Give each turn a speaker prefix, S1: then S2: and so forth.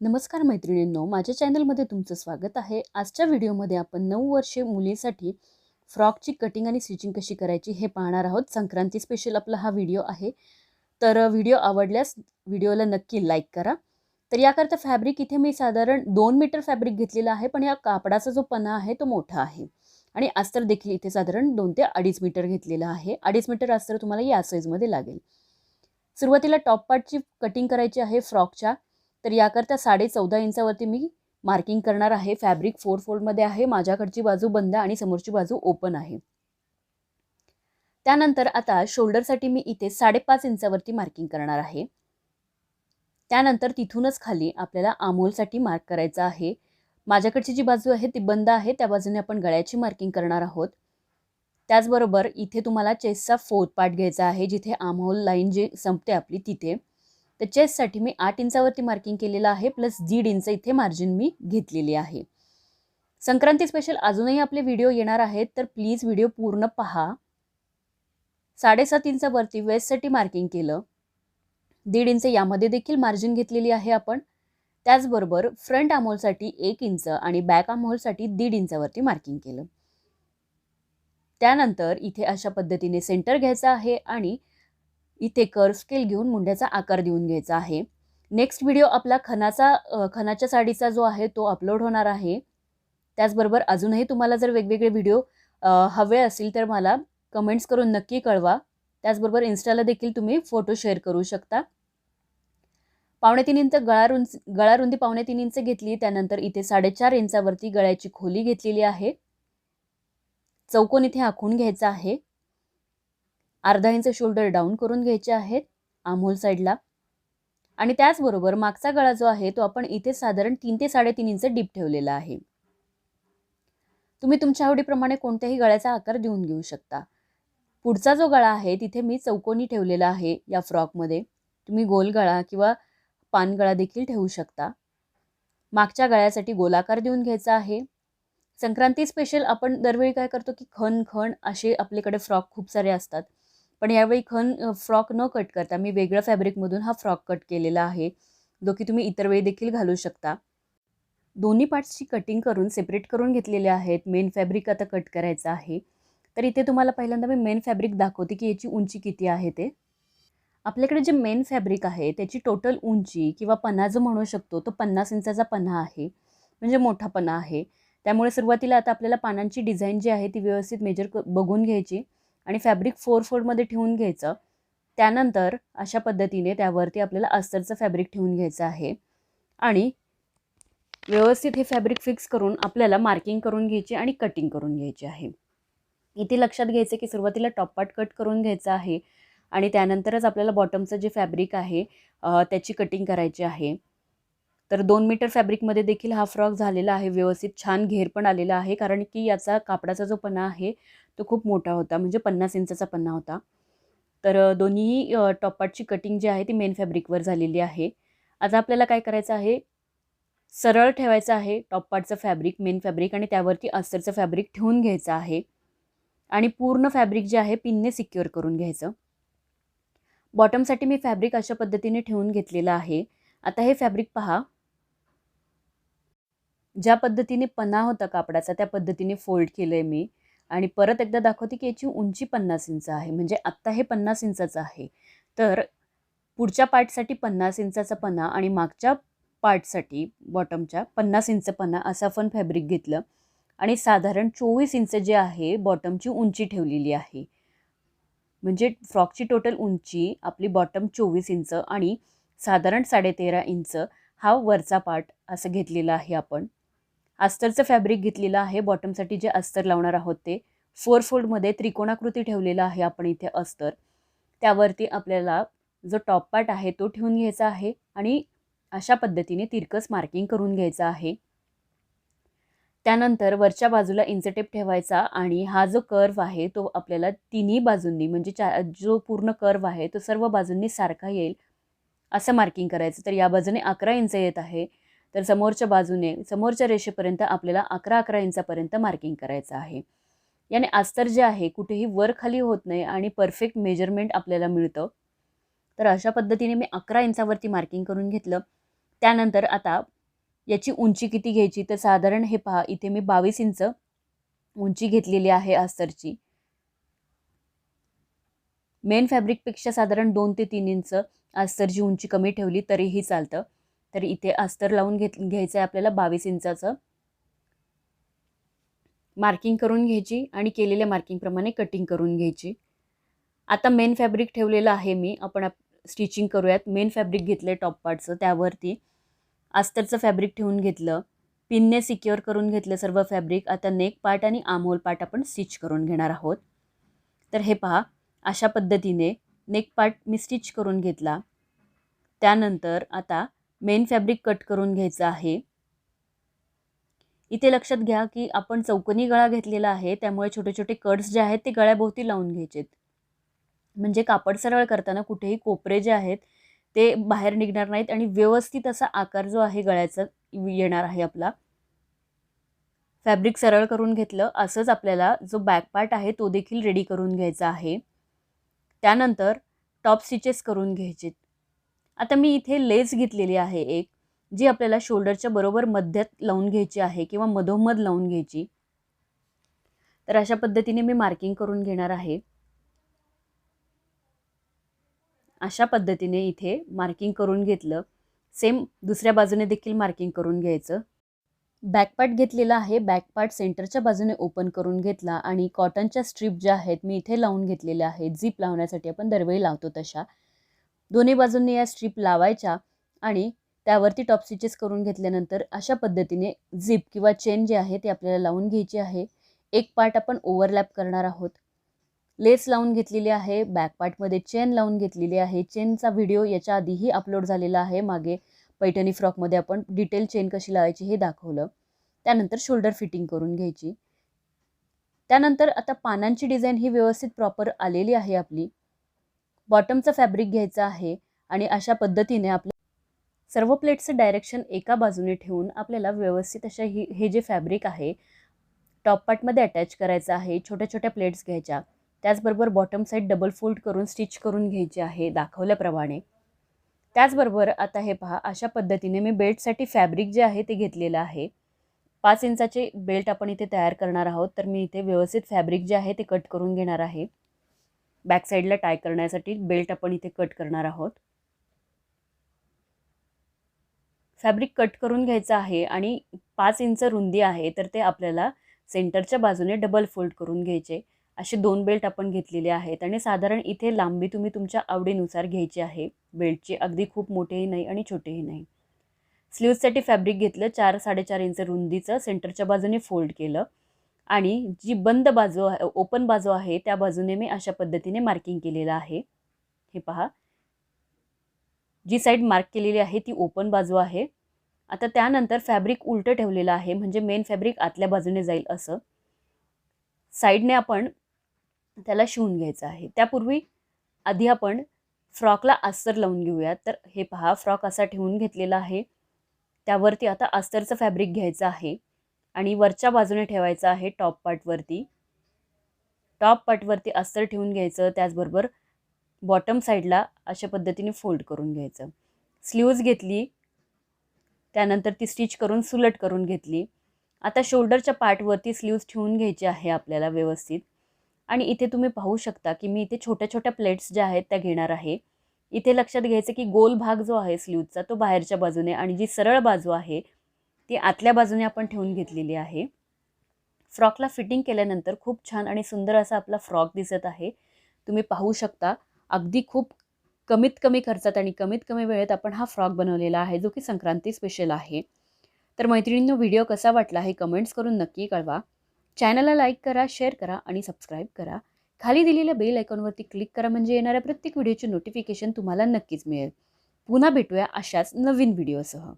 S1: नमस्कार मैत्रिणींनो माझ्या चॅनलमध्ये तुमचं स्वागत आहे. आजच्या व्हिडिओमध्ये आपण नऊ वर्षे मुलीसाठी फ्रॉकची कटिंग आणि स्टिचिंग कशी करायची हे पाहणार आहोत. संक्रांती स्पेशल आपला हा व्हिडिओ आहे. तर व्हिडिओ आवडल्यास व्हिडिओला नक्की लाईक करा. तर याकरता फॅब्रिक इथे मी साधारण दोन मीटर फॅब्रिक घेतलेला आहे पण या कापडाचा जो पणा आहे तो मोठा आहे. आणि अस्तर देखील इथे साधारण दोन ते अडीच मीटर घेतलेलं आहे. अडीच मीटर अस्तर तुम्हाला या साईजमध्ये लागेल. सुरुवातीला टॉप पार्टची कटिंग करायची आहे फ्रॉकच्या. तर याकरता साडे चौदा इंचावरती मी मार्किंग करणार आहे. फॅब्रिक फोर फोल्डमध्ये आहे. माझ्याकडची बाजू बंद आणि समोरची बाजू ओपन आहे. त्यानंतर आता शोल्डरसाठी मी इथे साडेपाच इंचावरती मार्किंग करणार आहे. त्यानंतर तिथूनच खाली आपल्याला आमोलसाठी मार्क करायचा आहे. माझ्याकडची जी बाजू आहे ती बंद आहे. त्या बाजूने आपण गळ्याची मार्किंग करणार आहोत. त्याचबरोबर इथे तुम्हाला चेस्टचा फोर्थ पार्ट घ्यायचा आहे. जिथे आमहोल लाईन जी संपते आपली तिथे. तर चेससाठी मी आठ इंचावरती मार्किंग केलेलं आहे प्लस दीड इंच इथे मार्जिन मी घेतलेली आहे. संक्रांती स्पेशल अजूनही आपले व्हिडिओ येणार आहेत तर प्लीज व्हिडिओ पूर्ण पहा. साडेसात इंचावरती वेस्टसाठी मार्किंग केलं. दीड इंच यामध्ये देखील मार्जिन घेतलेली आहे आपण. त्याचबरोबर फ्रंट आमोलसाठी एक इंच आणि बॅक आमोलसाठी दीड इंचावरती मार्किंग केलं. त्यानंतर इथे अशा पद्धतीने सेंटर घ्यायचा आहे आणि इथे कर स्केल घेऊन मुंड्याचा आकार देऊन घ्यायचा आहे. नेक्स्ट व्हिडिओ आपला खनाचा खनाच्या साडीचा जो आहे तो अपलोड होणार आहे. त्याचबरोबर अजूनही तुम्हाला जर वेगवेगळे व्हिडिओ हवे असतील तर मला कमेंट्स करून नक्की कळवा. त्याचबरोबर इन्स्टाला देखील तुम्ही फोटो शेअर करू शकता. पावणे तीन इंच गळा रुंच गळा रुंदी पावणे तीन इंच घेतली त्यानंतर इथे साडेचार इंचावरती गळ्याची खोली घेतलेली आहे. चौकोन इथे आखून घ्यायचा आहे. अर्धा इंच शोल्डर डाऊन करून घ्यायचे आहेत आमोल साईडला. आणि त्याचबरोबर मागचा गळा जो आहे तो आपण इथे साधारण तीन ते साडेतीन इंच डीप ठेवलेला आहे. तुम्ही तुमच्या आवडीप्रमाणे कोणत्याही गळ्याचा आकार देऊन घेऊ शकता. पुढचा जो गळा आहे तिथे मी चौकोनी ठेवलेला आहे या फ्रॉकमध्ये. तुम्ही गोल गळा किंवा पानगळा देखील ठेवू शकता. मागच्या गळ्यासाठी गोलाकार देऊन घ्यायचा आहे. संक्रांती स्पेशल आपण दरवेळी काय करतो की खण खण असे आपल्याकडे फ्रॉक खूप सारे असतात. पण यावेळी खन फ्रॉक न कट करता मी वेगळ्या फॅब्रिकमधून हा फ्रॉक कट केलेला आहे जो की तुम्ही इतर वेळी देखील घालू शकता. दोन्ही पार्ट्सची कटिंग करून सेपरेट करून घेतलेले आहेत मेन फॅब्रिक आता कट करायचं आहे. तर इथे तुम्हाला पहिल्यांदा मी मेन फॅब्रिक दाखवते की याची उंची किती आहे ते. आपल्याकडे जे मेन फॅब्रिक आहे त्याची टोटल उंची किंवा पन्हा जो म्हणू शकतो तो पन्नास इंचाचा पन्हा आहे. म्हणजे मोठा पन्हा आहे. त्यामुळे सुरुवातीला आता आपल्याला पानांची डिझाईन जी आहे ती व्यवस्थित मेजर क बघून घ्यायची. आणि फॅब्रिक फोर फोल्डमध्ये ठेवून घ्यायचं. त्यानंतर अशा पद्धतीने त्यावरती आपल्याला अस्तरचं फॅब्रिक ठेवून घ्यायचं आहे. आणि व्यवस्थित हे फॅब्रिक फिक्स करून आपल्याला मार्किंग करून घ्यायची आणि कटिंग करून घ्यायची आहे. इथे लक्षात घ्यायचं की सुरुवातीला टॉप पार्ट कट करून घ्यायचं आहे. आणि त्यानंतरच आपल्याला बॉटमचं जे फॅब्रिक आहे त्याची कटिंग करायची आहे. तर दोन मीटर फॅब्रिकमध्ये देखील हा फ्रॉक झालेला आहे. व्यवस्थित छान घेर पण आलेला आहे. कारण की याचा कापडाचा जो पन्हा आहे तो खूप मोठा होता. म्हणजे पन्नास इंचाचा पन्हा होता. तर दोन्हीही टॉपाटची कटिंग जी आहे ती मेन फॅब्रिकवर झालेली आहे. आता आपल्याला काय करायचं आहे? सरळ ठेवायचं आहे टॉपपाटचं फॅब्रिक मेन फॅब्रिक आणि त्यावरती अस्तरचं फॅब्रिक ठेवून घ्यायचं आहे. आणि पूर्ण फॅब्रिक जे आहे पिनने सिक्युअर करून घ्यायचं. बॉटमसाठी मी फॅब्रिक अशा पद्धतीने ठेवून घेतलेलं आहे. आता हे फॅब्रिक पहा. ज्या पद्धतीने पन्हा होता कापडाचा त्या पद्धतीने फोल्ड केलं आहे मी. आणि परत एकदा दाखवते की याची उंची पन्नास इंच आहे. म्हणजे आत्ता हे पन्नास इंचाचं आहे. तर पुढच्या पार्टसाठी पन्नास इंचाचा पन्हा आणि मागच्या पार्टसाठी बॉटमच्या पन्नास इंच पन्हा असं आपण फॅब्रिक घेतलं. आणि साधारण चोवीस इंच जे आहे बॉटमची उंची ठेवलेली आहे. म्हणजे फ्रॉकची टोटल उंची आपली बॉटम चोवीस इंच आणि साधारण साडेतेरा इंच हा वरचा पार्ट असं घेतलेला आहे आपण. अस्तरचं फॅब्रिक घेतलेलं आहे. बॉटमसाठी जे अस्तर लावणार आहोत ते फोर फोल्डमध्ये त्रिकोणाकृती ठेवलेलं आहे आपण इथे अस्तर. त्यावरती आपल्याला जो टॉप पार्ट आहे तो ठेवून घ्यायचा आहे आणि अशा पद्धतीने तिरकस मार्किंग करून घ्यायचं आहे. त्यानंतर वरच्या बाजूला इंचटेप ठेवायचा आणि हा जो कर्व आहे तो आपल्याला तिन्ही बाजूंनी म्हणजे चा जो पूर्ण कर्व आहे तो सर्व बाजूंनी सारखा येईल असं मार्किंग करायचं. तर या बाजूने अकरा इंच येत आहे. तर समोरच्या बाजूने समोरच्या रेषेपर्यंत आपल्याला अकरा अकरा इंचापर्यंत मार्किंग करायचं आहे. याने अस्तर जे आहे कुठेही वर खाली होत नाही आणि परफेक्ट मेजरमेंट आपल्याला मिळतं. तर अशा पद्धतीने मी अकरा इंचावरती मार्किंग करून घेतलं. त्यानंतर आता याची उंची किती घ्यायची? तर साधारण हे पहा इथे मी बावीस इंच उंची घेतलेली आहे अस्तरची. मेन फॅब्रिकपेक्षा साधारण दोन ते तीन इंच अस्तरची उंची कमी ठेवली तरीही चालतं. तर इथे अस्तर लावून घेत घ्यायचं आहे आपल्याला बावीस इंचाचं. मार्किंग करून घ्यायची आणि केलेल्या मार्किंगप्रमाणे कटिंग करून घ्यायची. आता मेन फॅब्रिक ठेवलेलं आहे मी. आपण स्टिचिंग करूयात. मेन फॅब्रिक घेतलं आहे टॉप पार्टचं त्यावरती. अस्तरचं फॅब्रिक ठेवून घेतलं. पिनने सिक्युअर करून घेतलं सर्व फॅब्रिक आता नेक पार्ट आणि आमोल पार्ट आपण स्टिच करून घेणार आहोत. तर हे पहा अशा पद्धतीने नेक पार्ट मी स्टिच करून घेतला. त्यानंतर आता मेन फॅब्रिक कट करून घ्यायचं आहे. इथे लक्षात घ्या की आपण चौकोनी गळा घेतलेला आहे त्यामुळे छोटे छोटे कट्स जे आहेत ते गळ्याभोवती लावून घ्यायचेत. म्हणजे कापड सरळ करताना कुठेही कोपरे जे आहेत ते बाहेर निघणार नाहीत आणि व्यवस्थित असा आकार जो आहे गळ्याचा येणार आहे आपला. फॅब्रिक सरळ करून घेतलं असंच आपल्याला जो बॅक पार्ट आहे तो देखील रेडी करून घ्यायचा आहे. त्यानंतर टॉप स्टिचेस करून घ्यायचे आता मी इथे लेस घेतलेली आहे एक जी आपल्याला शोल्डरच्या बरोबर मध्यात लावून घ्यायची आहे किंवा मधोमध लावून घ्यायची. तर अशा पद्धतीने मी मार्किंग करून घेणार आहे. अशा पद्धतीने इथे मार्किंग करून घेतलं. सेम दुसऱ्या बाजूने देखील मार्किंग करून घ्यायचं. बॅकपार्ट घेतलेला आहे. बॅकपार्ट सेंटरच्या बाजूने ओपन करून घेतला आणि कॉटनच्या स्ट्रीप ज्या आहेत मी इथे लावून घेतलेल्या आहेत. झीप लावण्यासाठी आपण दरवेळी लावतो तशा. दोन्ही बाजूंनी या स्ट्रीप लावायच्या आणि त्यावरती टॉप स्टिचेस करून घेतल्यानंतर अशा पद्धतीने झिप किंवा चेन जे आहे ते आपल्याला लावून घ्यायची आहे. एक पार्ट आपण ओव्हरलॅप करणार आहोत. लेस लावून घेतलेली आहे बॅक पार्टमध्ये चेन लावून घेतलेली आहे. चेनचा व्हिडिओ याच्या आधीही अपलोड झालेला आहे. मागे पैठणी फ्रॉकमध्ये आपण डिटेल चेन कशी लावायची हे दाखवलं. त्यानंतर शोल्डर फिटिंग करून घ्यायची. त्यानंतर आता पानांची डिझाईन ही व्यवस्थित प्रॉपर आलेली आहे आपली. बॉटमचं फॅब्रिक घ्यायचं आहे आणि अशा पद्धतीने आपल्या सर्व प्लेट्सचं डायरेक्शन एका बाजूने ठेवून आपल्याला व्यवस्थित अशा ही हे जे फॅब्रिक आहे टॉप पार्टमध्ये अटॅच करायचं आहे छोट्या छोट्या प्लेट्स घ्यायच्या. त्याचबरोबर बॉटम साईड डबल फोल्ड करून स्टिच करून घ्यायची आहे दाखवल्याप्रमाणे. त्याचबरोबर आता हे पहा अशा पद्धतीने मी बेल्टसाठी फॅब्रिक जे आहे ते घेतलेलं आहे. पाच इंचाचे बेल्ट आपण इथे तयार करणार आहोत तर मी इथे व्यवस्थित फॅब्रिक जे आहे ते कट करून घेणार आहे. बॅक साईडला टाय करण्यासाठी बेल्ट आपण इथे कट करणार आहोत. फॅब्रिक कट करून घ्यायचं आहे आणि पाच इंच रुंदी आहे तर ते आपल्याला सेंटरच्या बाजूने डबल फोल्ड करून घ्यायचे. असे दोन बेल्ट आपण घेतलेले आहेत आणि साधारण इथे लांबी तुम्ही तुमच्या आवडीनुसार घ्यायची आहे. बेल्टची अगदी खूप मोठेही नाही आणि छोटेही नाही. स्लीवसाठी फॅब्रिक घेतलं चार साडेचार इंच रुंदीचं सेंटरच्या बाजूने फोल्ड केलं. आणि जी बंद बाजू आहे ओपन बाजू आहे त्या बाजूने मी अशा पद्धतीने मार्किंग केलेलं आहे. हे पहा. जी साईड मार्क केलेली आहे ती ओपन बाजू आहे. आता त्यानंतर फॅब्रिक उलटं ठेवलेलं आहे म्हणजे मेन फॅब्रिक आतल्या बाजूने जाईल असं. साईडने आपण त्याला शिवून घ्यायचं आहे. त्यापूर्वी आधी आपण फ्रॉकला अस्तर लावून घेऊया तर हे पहा फ्रॉक असा ठेवून घेतलेला आहे. त्यावरती आता अस्तरचं फॅब्रिक घ्यायचं आहे. आणि वरच्या बाजूने ठेवायचं आहे टॉप पार्टवरती टॉप पार्टवरती अस्तर ठेवून घ्यायचं त्याचबरोबर बॉटम साईडला अशा पद्धतीने फोल्ड करून घ्यायचं. स्लीव्ज घेतली त्यानंतर ती स्टिच करून सुलट करून घेतली. आता शोल्डरच्या पार्टवरती स्लीव्ज ठेवून घ्यायचे आहे आपल्याला व्यवस्थित. आणि इथे तुम्ही पाहू शकता की मी इथे छोट्या छोट्या प्लेट्स ज्या आहेत त्या घेणार आहे. इथे लक्षात घ्यायचं की गोल भाग जो आहे स्लीवचा तो बाहेरच्या बाजूने आणि जी सरळ बाजू आहे ती आतल्या बाजूने आपण ठेवून घेतलेली आहे. फ्रॉकला फिटिंग केल्यानंतर खूप छान आणि सुंदर असा आपला फ्रॉक दिसत आहे. तुम्ही पाहू शकता अगदी खूप कमीत कमी खर्चात आणि कमीत कमी वेळेत आपण हा फ्रॉक बनवलेला आहे जो की संक्रांती स्पेशल आहे. तर मैत्रिणींनो व्हिडिओ कसा वाटला हे कमेंट्स करून नक्की कळवा. चॅनलला लाईक करा शेअर करा आणि सबस्क्राईब करा. खाली दिलेल्या बेल आयकॉनवरती क्लिक करा म्हणजे येणाऱ्या प्रत्येक व्हिडिओचे नोटिफिकेशन तुम्हाला नक्कीच मिळेल. पुन्हा भेटूया अशाच नवीन व्हिडिओसह.